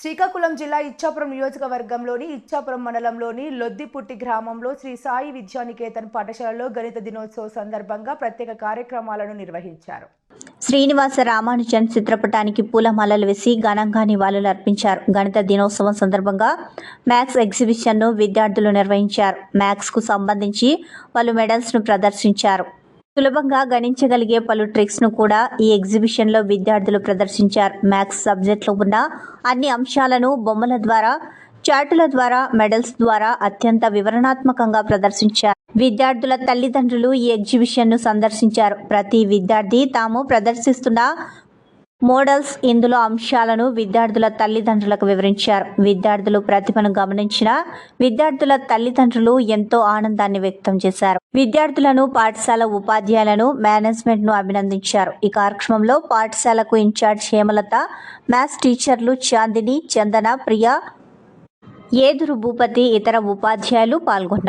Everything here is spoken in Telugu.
శ్రీకాకుళం జిల్లా ఇచ్చాపురం నియోజకవర్గంలోని ఇచ్చాపురం మండలంలోని లొద్దిపుట్టి గ్రామంలో శ్రీ సాయి విద్యానికేతన్ పాఠశాలలో గణిత దినోత్సవ సందర్భంగా ప్రత్యేక కార్యక్రమాలను నిర్వహించారు. శ్రీనివాస రామానుజన్ చిత్రపటానికి పూలమాలలు వేసి ఘనంగా నివాళులు అర్పించారు. గణిత దినోత్సవం సందర్భంగా మ్యాథ్స్ ఎగ్జిబిషన్ను విద్యార్థులు నిర్వహించారు. మ్యాథ్స్కు సంబంధించి పలు మెడల్స్ను ప్రదర్శించారు. సులభంగా గణించగలిగే పలు ట్రిక్స్ను కూడా ఈ ఎగ్జిబిషన్లో విద్యార్థులు ప్రదర్శించారు. మ్యాథ్స్ సబ్జెక్ట్లో ఉన్న అన్ని అంశాలను బొమ్మల ద్వారా చార్టుల ద్వారా మెడల్స్ ద్వారా అత్యంత వివరణాత్మకంగా ప్రదర్శించారు. విద్యార్థుల తల్లిదండ్రులు ఈ ఎగ్జిబిషన్ను సందర్శించారు. ప్రతి విద్యార్థి తాము ప్రదర్శిస్తున్న మోడల్స్ ఇందులో అంశాలను విద్యార్థుల తల్లిదండ్రులకు వివరించారు. విద్యార్థులు ప్రతిభను గమనించిన విద్యార్థుల తల్లిదండ్రులు ఎంతో ఆనందాన్ని వ్యక్తం చేశారు. విద్యార్థులను పాఠశాల ఉపాధ్యాయులను మేనేజ్మెంట్ను అభినందించారు. ఈ కార్యక్రమంలో పాఠశాలకు ఇన్ఛార్జ్ హేమలత మ్యాథ్స్ టీచర్లు చాందిని చందన ప్రియ ఏదురు భూపతి ఇతర ఉపాధ్యాయులు పాల్గొన్నారు.